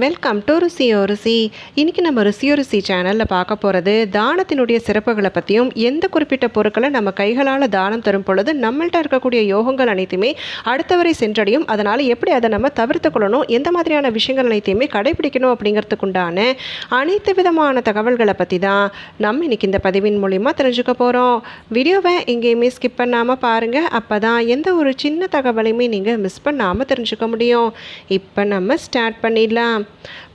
Welcome to ருசியோ ருசி இன்றைக்கி நம்ம ருசியோ ருசி சேனலில் பார்க்க போகிறது தானத்தினுடைய சிறப்புகளை பற்றியும் எந்த குறிப்பிட்ட பொருட்களை நம்ம கைகளால் தானம் தரும் பொழுது நம்மள்ட்ட இருக்கக்கூடிய யோகங்கள் அனைத்துமே அடுத்தவரை சென்றடையும். அதனால் எப்படி அதை நம்ம தவிர்த்து கொள்ளணும் எந்த மாதிரியான விஷயங்கள் அனைத்தையுமே கடைபிடிக்கணும் அப்படிங்கிறதுக்குண்டான அனைத்து விதமான தகவல்களை பற்றி தான் நம்ம இன்றைக்கி இந்த பதிவின் மூலிமா தெரிஞ்சுக்க போகிறோம் வீடியோவை எங்கேயுமே ஸ்கிப் பண்ணாமல் பாருங்கள் அப்போ தான் எந்த ஒரு சின்ன தகவலையுமே நீங்கள் மிஸ் பண்ணாமல் தெரிஞ்சுக்க முடியும். இப்போ நம்ம ஸ்டார்ட் பண்ணிடலாம்.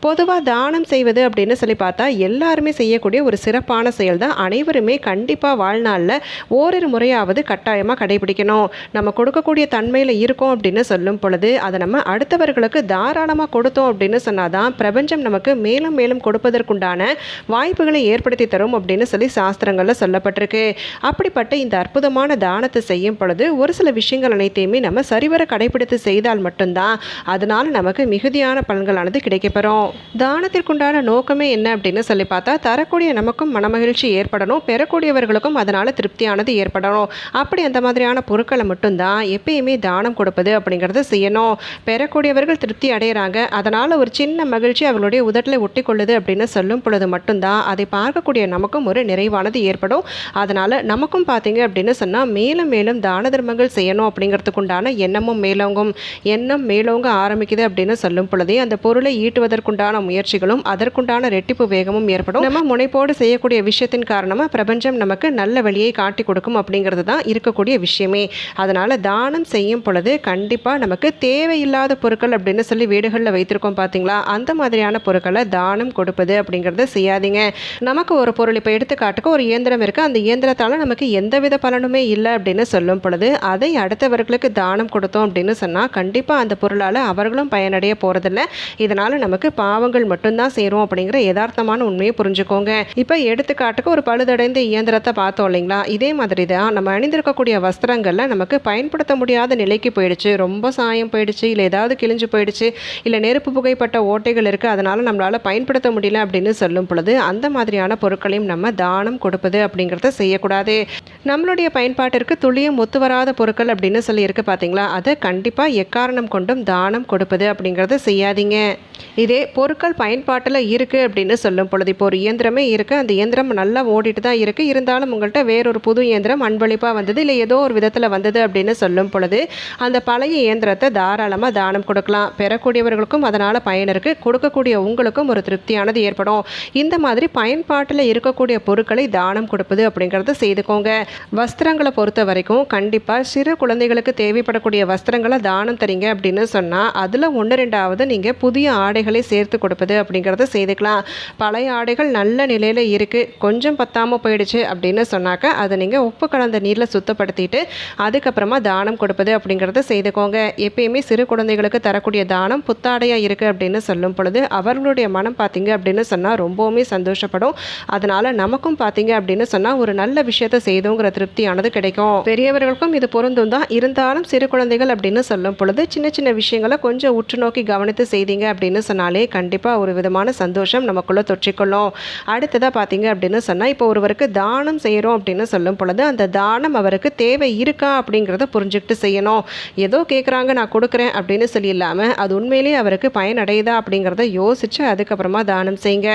பொதுவாக தானம் செய்வது அப்படின்னு சொல்லி பார்த்தா எல்லாருமே செய்யக்கூடிய ஒரு சிறப்பான செயல் தான் அனைவருமே கண்டிப்பாக வாழ்நாளில் ஓரிரு முறையாவது கட்டாயமாக கடைபிடிக்கணும். நம்ம கொடுக்கக்கூடிய தன்மையில் இருக்கோம் அப்படின்னு சொல்லும் பொழுது அதை நம்ம அடுத்தவர்களுக்கு தாராளமாக கொடுத்தோம் அப்படின்னு சொன்னால் தான் பிரபஞ்சம் நமக்கு மேலும் மேலும் கொடுப்பதற்குண்டான வாய்ப்புகளை ஏற்படுத்தி தரும் அப்படின்னு சொல்லி சாஸ்திரங்களில் சொல்லப்பட்டிருக்கு. அப்படிப்பட்ட இந்த அற்புதமான தானத்தை செய்யும் பொழுது ஒரு சில விஷயங்கள் அனைத்தையுமே நம்ம சரிவர கடைபிடித்து செய்தால் மட்டும்தான் அதனால் நமக்கு மிகுதியான பலன்களானது கிடைக்கும். கிடைக்கப்பெறும் தானத்திற்குண்டான நோக்கமே என்ன அப்படின்னு சொல்லி பார்த்தா தரக்கூடிய நமக்கும் மனமகிழ்ச்சி ஏற்படணும் பெறக்கூடியவர்களுக்கும் அதனால் திருப்தியானது ஏற்படணும். அப்படி அந்த மாதிரியான பொருட்களை மட்டும்தான் எப்பயுமே தானம் கொடுப்பது அப்படிங்கிறத செய்யணும். பெறக்கூடியவர்கள் திருப்தி அடைகிறாங்க அதனால் ஒரு சின்ன மகிழ்ச்சி அவர்களுடைய உதட்டில் ஒட்டி கொள்ளுது அப்படின்னு சொல்லும் பொழுது மட்டும்தான் அதை பார்க்கக்கூடிய நமக்கும் ஒரு நிறைவானது ஏற்படும். அதனால் நமக்கும் பார்த்தீங்க அப்படின்னு சொன்னால் மேலும் மேலும் தான தர்மங்கள் செய்யணும் அப்படிங்கிறதுக்குண்டான எண்ணமும் மேலோங்கும். எண்ணம் மேலோங்க ஆரம்பிக்குது அப்படின்னு சொல்லும் பொழுதே அந்த பொருளை ஈட்டுவதற்குண்டான முயற்சிகளும் அதற்குண்டான ரெட்டிப்பு வேகமும் ஏற்படும். நம்ம முனைப்போடு செய்யக்கூடிய விஷயத்தின் காரணமாக பிரபஞ்சம் நமக்கு நல்ல வழியை காட்டி கொடுக்கும் அப்படிங்கிறது தான் இருக்கக்கூடிய விஷயமே. அதனால் தானம் செய்யும் பொழுது கண்டிப்பாக நமக்கு தேவையில்லாத பொருட்கள் அப்படின்னு சொல்லி வீடுகளில் வைத்திருக்கோம் பார்த்தீங்களா அந்த மாதிரியான பொருட்களை தானம் கொடுப்பது அப்படிங்கிறத செய்யாதீங்க. நமக்கு ஒரு பொருள் இப்போ எடுத்துக்காட்டுக்கு ஒரு இயந்திரம் இருக்குது அந்த இயந்திரத்தால் நமக்கு எந்தவித பலனுமே இல்லை அப்படின்னு சொல்லும் பொழுது அதை அடுத்தவர்களுக்கு தானம் கொடுத்தோம் அப்படின்னு சொன்னால் கண்டிப்பாக அந்த பொருளால் அவர்களும் பயனடைய போகிறதில்ல இதனால் நமக்கு பாவங்கள் மட்டும்தான் சேரும் அப்படிங்கிற யதார்த்தமான உண்மையை புரிஞ்சுக்கோங்க. இப்போ எடுத்துக்காட்டுக்கு ஒரு பழுதடைந்த இயந்திரத்தை பார்த்தோம் இல்லைங்களா? இதே மாதிரி தான் நம்ம அணிந்திருக்கக்கூடிய வஸ்திரங்களில் நமக்கு பயன்படுத்த முடியாத நிலைக்கு போயிடுச்சு. ரொம்ப சாயம் போயிடுச்சு இல்லை ஏதாவது கிழிஞ்சு போயிடுச்சு இல்லை நெருப்பு புகைப்பட்ட ஓட்டைகள் இருக்குது அதனால் நம்மளால் பயன்படுத்த முடியல அப்படின்னு சொல்லும் பொழுது அந்த மாதிரியான பொருட்களையும் நம்ம தானம் கொடுப்பது அப்படிங்கிறத செய்யக்கூடாது. நம்மளுடைய பயன்பாட்டிற்கு துளியும் ஒத்து வராத பொருட்கள் அப்படின்னு சொல்லி இருக்கு பார்த்தீங்களா அதை கண்டிப்பாக எக்காரணம் கொண்டும் தானம் கொடுப்பது அப்படிங்கிறத செய்யாதீங்க. இதே பொருட்கள் பயன்பாட்டில் இருக்குது அப்படின்னு சொல்லும் பொழுது இப்போ ஒரு இயந்திரமே இருக்குது அந்த இயந்திரம் நல்லா ஓடிட்டு தான் இருக்குது இருந்தாலும் உங்கள்கிட்ட வேறொரு புது இயந்திரம் அன்பளிப்பாக வந்தது இல்லை ஏதோ ஒரு விதத்தில் வந்தது அப்படின்னு சொல்லும் பொழுது அந்த பழைய இயந்திரத்தை தாராளமாக தானம் கொடுக்கலாம். பெறக்கூடியவர்களுக்கும் அதனால் பயன் இருக்குது கொடுக்கக்கூடிய உங்களுக்கும் ஒரு திருப்தியானது ஏற்படும். இந்த மாதிரி பயன்பாட்டில் இருக்கக்கூடிய பொருட்களை தானம் கொடுப்பது அப்படிங்கிறத செய்துக்கோங்க. வஸ்திரங்களை பொறுத்த வரைக்கும் கண்டிப்பாக சிறு குழந்தைகளுக்கு தேவைப்படக்கூடிய வஸ்திரங்களை தானம் தரீங்க அப்படின்னு சொன்னால் அதில் ஒன்று ரெண்டாவது நீங்கள் புதிய ஆடைகளை சேர்த்து கொடுப்பது அப்படிங்கிறத செய்துக்கலாம். பழைய ஆடைகள் நல்ல நிலையில் இருக்குது கொஞ்சம் பத்தாமல் போயிடுச்சு அப்படின்னு சொன்னாக்க அதை நீங்கள் உப்பு கலந்த நீரில் சுத்தப்படுத்திட்டு அதுக்கப்புறமா தானம் கொடுப்பது அப்படிங்கிறத செய்துக்கோங்க. எப்பயுமே சிறு குழந்தைகளுக்கு தரக்கூடிய தானம் புத்தாடையாக இருக்குது அப்படின்னு சொல்லும் பொழுது அவர்களுடைய மனம் பார்த்தீங்க அப்படின்னு சொன்னால் ரொம்பவுமே சந்தோஷப்படும். அதனால் நமக்கும் பார்த்தீங்க அப்படின்னு சொன்னால் ஒரு நல்ல விஷயத்தை செய்தோங்கிற திருப்தியானது கிடைக்கும். பெரியவர்களுக்கும் இது பொருந்தும் தான். இருந்தாலும் சிறு குழந்தைகள் அப்படின்னு சொல்லும் பொழுது சின்ன சின்ன விஷயங்களை கொஞ்சம் உற்று நோக்கி கவனித்து செய்தீங்க அப்படின்னு சொன்னாலே கண்டிப்பாக ஒரு விதமான சந்தோஷம் நமக்குள்ளே தொற்றிக்கொள்ளும். அடுத்ததாக பார்த்தீங்க அப்படின்னு சொன்னால் இப்போ ஒருவருக்கு தானம் செய்கிறோம் அப்படின்னு சொல்லும் பொழுது அந்த தானம் அவருக்கு தேவை இருக்கா அப்படிங்கிறத புரிஞ்சுக்கிட்டு செய்யணும். ஏதோ கேட்குறாங்க நான் கொடுக்குறேன் அப்படின்னு சொல்லி இல்லாமல் அது உண்மையிலேயே அவருக்கு பயனடையுதா அப்படிங்கிறத யோசித்து அதுக்கப்புறமா தானம் செய்யுங்க.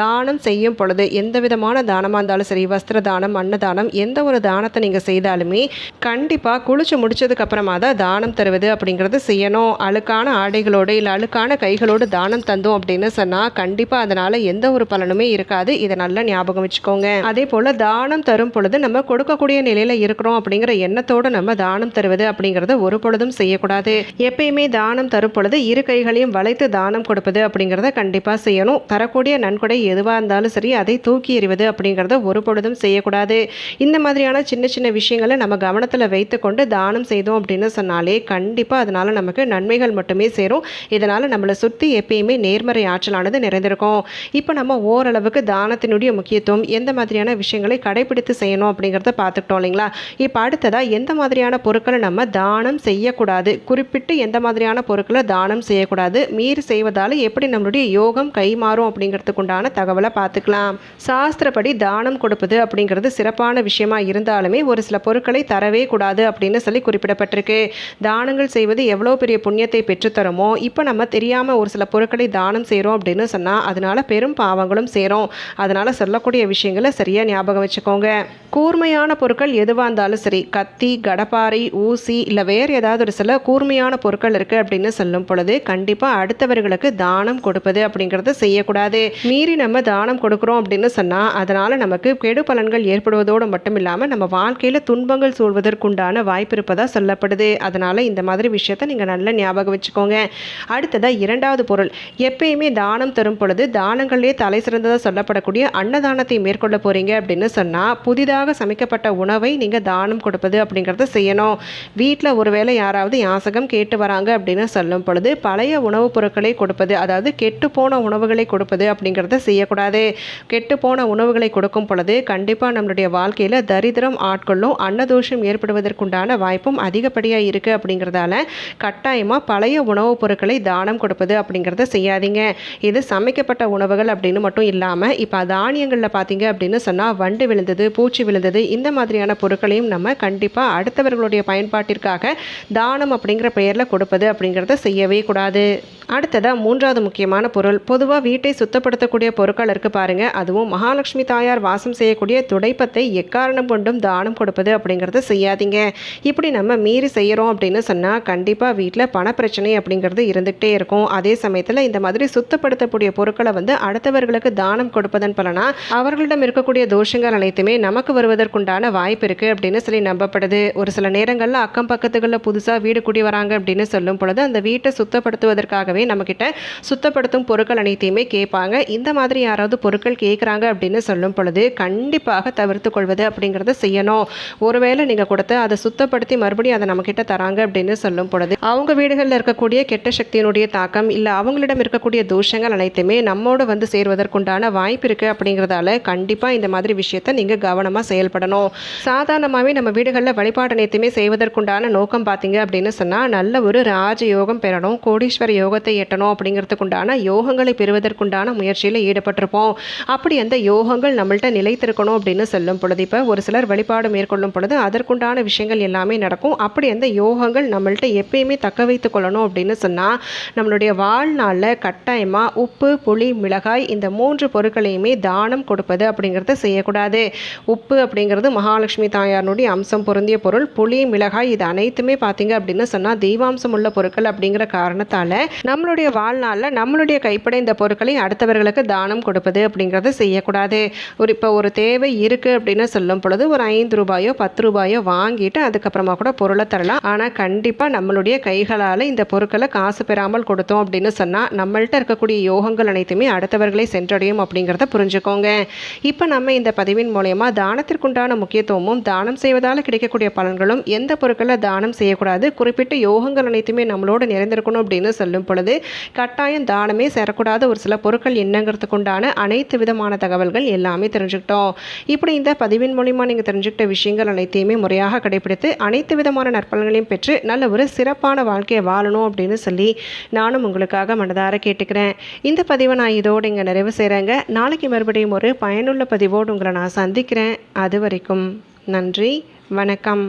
தானம் செய்யும் பொழுது எந்த விதமான தானமாக இருந்தாலும் சரி வஸ்திர தானம் அன்னதானம் எந்த ஒரு தானத்தை நீங்கள் செய்தாலுமே கண்டிப்பாக குளிச்சு முடிச்சதுக்கு அப்புறமா தான் தானம் தருவது அப்படிங்கிறது செய்யணும். அழுக்கான ஆடைகளோடு இல்லை அழுக்கான கைகளோடு தானம் தந்தோம் அப்படின்னு சொன்னால் கண்டிப்பாக அதனால் எந்த ஒரு பலனுமே இருக்காது. இதை நல்லா ஞாபகம் வச்சுக்கோங்க. அதே போல் தானம் தரும் பொழுது நம்ம கொடுக்கக்கூடிய நிலையில் இருக்கிறோம் அப்படிங்கிற எண்ணத்தோடு நம்ம தானம் தருவது அப்படிங்கிறத ஒரு பொழுதும் செய்யக்கூடாது. எப்பயுமே தானம் தரும் பொழுது இரு கைகளையும் வளைத்து தானம் கொடுப்பது அப்படிங்கிறத கண்டிப்பாக செய்யணும். தரக்கூடிய நன்கொடை எதுவாக இருந்தாலும் சரி அதை தூக்கி எறிவது அப்படிங்கிறத ஒரு பொழுதும் செய்யக்கூடாது. இந்த மாதிரியான சின்ன சின்ன விஷயங்களை நம்ம கவனத்தில் வைத்துக்கொண்டு தானம் செய்தோம் அப்படின்னு சொன்னாலே கண்டிப்பாக அதனால் நமக்கு நன்மைகள் மட்டுமே சேரும். இதனால் நம்மளை சுற்றி எப்பயுமே நேர்மறை ஆற்றலானது நிறைந்திருக்கும். இப்போ நம்ம ஓரளவுக்கு தானத்தினுடைய முக்கியத்துவம் எந்த மாதிரியான விஷயங்களை கடைபிடித்து செய்யணும் அப்படிங்கிறத பார்த்துக்கிட்டோம் இல்லைங்களா? இப்போ அடுத்ததாக எந்த மாதிரியான பொருட்களை நம்ம தானம் செய்யக்கூடாது? குறிப்பிட்டு எந்த மாதிரியான பொருட்களை தானம் செய்யக்கூடாது? மீறி செய்வதால் எப்படி நம்மளுடைய யோகம் கைமாறும் அப்படிங்கிறதுக்குண்டான தகவலை பார்த்துக்கலாம். சாஸ்திரப்படி தானம் கொடுப்பது அப்படிங்கிறது சிறப்பான விஷயமா இருந்தாலுமே ஒரு சில பொருட்களை தரவே கூடாது அப்படின்னு சொல்லி குறிப்பிடப்பட்டிருக்கு. தானங்கள் செய்வது எவ்வளோ பெரிய புண்ணியத்தை பெற்றுத்தரமோ? இப்போ நம்ம தெரியாமல் ஒரு சில பொருட்களை தானம் செய்கிறோம் அப்படின்னு சொன்னால் அதனால் பெரும் பாவங்களும் சேரும். அதனால் சொல்லக்கூடிய விஷயங்களை சரியாக ஞாபகம் வச்சுக்கோங்க. கூர்மையான பொருட்கள் எதுவாக இருந்தாலும் சரி கத்தி கடப்பாறை ஊசி இல்லை வேறு ஏதாவது ஒரு சில கூர்மையான பொருட்கள் இருக்குது அப்படின்னு சொல்லும் பொழுது கண்டிப்பாக அடுத்தவர்களுக்கு தானம் கொடுப்பது அப்படிங்கிறத செய்யக்கூடாது. மீறி நம்ம தானம் கொடுக்குறோம் அப்படின்னு சொன்னால் அதனால் நமக்கு கெடு பலன்கள் ஏற்படுவதோடு மட்டும் இல்லாமல் நம்ம வாழ்க்கையில் துன்பங்கள் சூழ்வதற்குண்டான வாய்ப்பு இருப்பதாக சொல்லப்படுது. அதனால் இந்த மாதிரி விஷயத்தை நீங்கள் நல்லா ஞாபகம் வச்சுக்கோங்க. அடுத்ததாக இரண்டாவது பொருள். எப்பயுமே தானம் தரும் பொழுது தானங்களே தலை சிறந்ததாக சொல்லப்படக்கூடிய அன்னதானத்தை மேற்கொள்ள போகிறீங்க அப்படின்னு சொன்னால் புதிதாக சமைக்கப்பட்ட உணவை நீங்கள் தானம் கொடுப்பது அப்படிங்கிறத செய்யணும். வீட்டில் ஒருவேளை யாராவது யாசகம் கேட்டு வராங்க அப்படின்னு சொல்லும் பொழுது பழைய உணவுப் பொருட்களை கொடுப்பது அதாவது கெட்டுப்போன உணவுகளை கொடுப்பது அப்படிங்கிறத செய்யக்கூடாது. கெட்டுப்போன உணவுகளை கொடுக்கும் பொழுது கண்டிப்பாக நம்மளுடைய வாழ்க்கையில் தரித்திரம் ஆட்கொள்ளும் அன்னதோஷம் ஏற்படுவதற்குண்டான வாய்ப்பும் அதிகப்படியாக இருக்குது அப்படிங்கிறதால கட்டாயமாக பழைய உணவுப் பொருட்களை தானம் கொடுப்பது அப்படிங்கிறத செய்யாதீங்க. இது சமைக்கப்பட்ட உணவுகள் அப்படின்னு மட்டும் இல்லாமல் இப்போ தானியங்களில் பார்த்தீங்க அப்படின்னு சொன்னால் வண்டு விழுந்தது பூச்சி விழுந்தது இந்த மாதிரியான பொருட்களையும் நம்ம கண்டிப்பாக அடுத்தவர்களுடைய பயன்பாட்டிற்காக தானம் அப்படிங்கிற பெயரில் கொடுப்பது அப்படிங்கிறத செய்யவே கூடாது. அடுத்ததாக மூன்றாவது முக்கியமான பொருள். பொதுவாக வீட்டை சுத்தப்படுத்தக்கூடிய பொருட்கள் இருக்குது பாருங்கள் அதுவும் மகாலட்சுமி தாயார் வாசம் செய்யக்கூடிய துடைப்பத்தை எக்காரணம் கொண்டும் தானம் கொடுப்பது அப்படிங்கிறத செய்யாதீங்க. இப்படி நம்ம மீறி செய்கிறோம் அப்படின்னு சொன்னால் கண்டிப்பாக வீட்டில் பணப்பிரச்சனை அப்படிங்கிறது இருந்துகிட்டே இருக்கும். அதே சமயத்தில் இந்த மாதிரி சுத்தப்படுத்தக்கூடிய பொருட்களை வந்து அடுத்தவர்களுக்கு தானம் கொடுப்பதன் பலனா அவர்களிடம் இருக்கக்கூடிய தோஷங்கள் அனைத்துமே நமக்கு வருவதற்குண்டான வாய்ப்பு இருக்குது அப்படின்னு சொல்லி நம்பப்படுது. ஒரு சில நேரங்களில் அக்கம் பக்கத்துகளில் புதுசாக வீடு குடி வராங்க அப்படின்னு சொல்லும் பொழுது அந்த வீட்டை சுத்தப்படுத்துவதற்காகவே நம்மக்கிட்ட சுத்தப்படுத்தும் பொருட்கள் அனைத்தையுமே கேட்பாங்க. இந்த மாதிரி யாராவது பொருட்கள் கேட்குறாங்க அப்படின்னு சொல்லும் பொழுது கண்டிப்பாக தவிர்த்து கொள்வது அப்படிங்கிறத செய்யணும். ஒருவேளை நீங்கள் கொடுத்து அதை சுத்தப்படுத்தி மறுபடியும் அதை நம்மக்கிட்ட தராங்க அப்படின்னு சொல்லும் பொழுது அவங்க வீடுகளில் இருக்கக்கூடிய கெட்ட சக்தியினுடைய தாக்கம் இல்லை அவங்களிடம் இருக்கக்கூடிய தோஷங்கள் அனைத்துமே நம்மோடு வந்து சேர்வதற்குண்டான வாய்ப்பு இருக்குது அப்படிங்கிறதால கண்டிப்பாக இந்த மாதிரி விஷயத்தை நீங்கள் கவனமாக செயல்படணும். சாதாரணமாகவே நம்ம வீடுகளில் வழிபாடு அனைத்துமே செய்வதற்குண்டான நோக்கம் பார்த்தீங்க அப்படின்னு சொன்னால் நல்ல ஒரு ராஜயோகம் பெறணும். கோடீஸ்வர யோகத்தை எட்டணும் அப்படிங்கிறதுக்குண்டான யோகங்களை பெறுவதற்குண்டான முயற்சியில் ஈடுபட்டிருப்போம். அப்படி அந்த யோகங்கள் நம்மள்ட்ட நிலைத்திருக்கணும் அப்படின்னு சொல்லும் பொழுது இப்போ ஒரு சிலர் வழிபாடு மேற்கொள்ளும் பொழுது அதற்குண்டான விஷயங்கள் எல்லாமே நடக்கும். அப்படி அந்த யோகங்கள் நம்மள்ட்ட எப்பயுமே தக்க வைத்து கொள்ளணும் அப்படின்னு சொன்னால் நம்மளுடைய வாழ்நாளில் கட்டாயமாக உப்பு புளி மிளகாய் இந்த மூன்று பொருட்களையுமே தானம் கொடுப்பது அப்படிங்கிறத செய்யக்கூடாது. உப்பு அப்படிங்கிறது மகாலட்சுமி தாயாருடைய அம்சம் பொருந்திய பொருள். புளி மிளகாய் இது அனைத்துமே பார்த்தீங்க அப்படின்னு சொன்னால் தெய்வாம்சம் உள்ள பொருட்கள் அப்படிங்கிற காரணத்தால் நம்மளுடைய வாழ்நாளில் நம்மளுடைய கைப்பட இந்த பொருட்களை அடுத்தவர்களுக்கு தானம் கொடுப்பது அப்படிங்கிறத செய்யக்கூடாது. ஒரு இப்போ ஒரு தேவை இருக்குது அப்படின்னு சொல்லும் பொழுது ஒரு ஐந்து ரூபாயோ பத்து ரூபாயோ வாங்கிட்டு அதுக்கப்புறமா கூட பொருளை தரலாம். ஆனால் கண்டிப்பாக நம்மளுடைய கைகளால் இந்த பொருட்களை காசு பெறாமல் கொடுத்தோம் அப்படின்னு சொன்னால் நம்மள்கிட்ட இருக்கக்கூடிய யோகங்கள் அனைத்துமே அடுத்தவர்களை சென்றடையும் அப்படிங்கிறத புரிஞ்சுக்கோங்க. இப்போ நம்ம இந்த பதிவின் மூலயமா தானத்திற்குண்டான முக்கியத்துவமும் தானம் செய்வதால் கிடைக்கக்கூடிய பலன்களும் எந்த பொருட்களை தானம் செய்யக்கூடாது குறிப்பிட்ட யோகங்கள் அனைத்துமே நம்மளோட நிறைந்திருக்கணும் அப்படின்னு சொல்லும் பொழுது கட்டாயம் தானமே சேரக்கூடாத ஒரு சில பொருட்கள் என்னங்கிறதுக்குண்டான அனைத்து விதமான தகவல்கள் எல்லாமே தெரிஞ்சுக்கிட்டோம். இப்படி இந்த பதிவின் மூலிமா நீங்கள் தெரிஞ்சுக்கிட்ட விஷயங்கள் அனைத்தையுமே முறையாக கடைபிடித்து அனைத்து விதமான நற்பலன்களையும் பெற்று நல்ல ஒரு சிறப்பான வாழ்க்கையை வாழணும் அப்படின்னு சொல்லி நானும் உங்களுக்காக மனதார கேட்டுக்கிறேன். இந்த பதிவை நான் இதோடு இங்கே நிறைவு செய்கிறேங்க நாளைக்கு மறுபடியும் ஒரு பயனுள்ள பதிவோடு உங்களை நான் சந்திக்கிறேன். அது வரைக்கும் நன்றி வணக்கம்.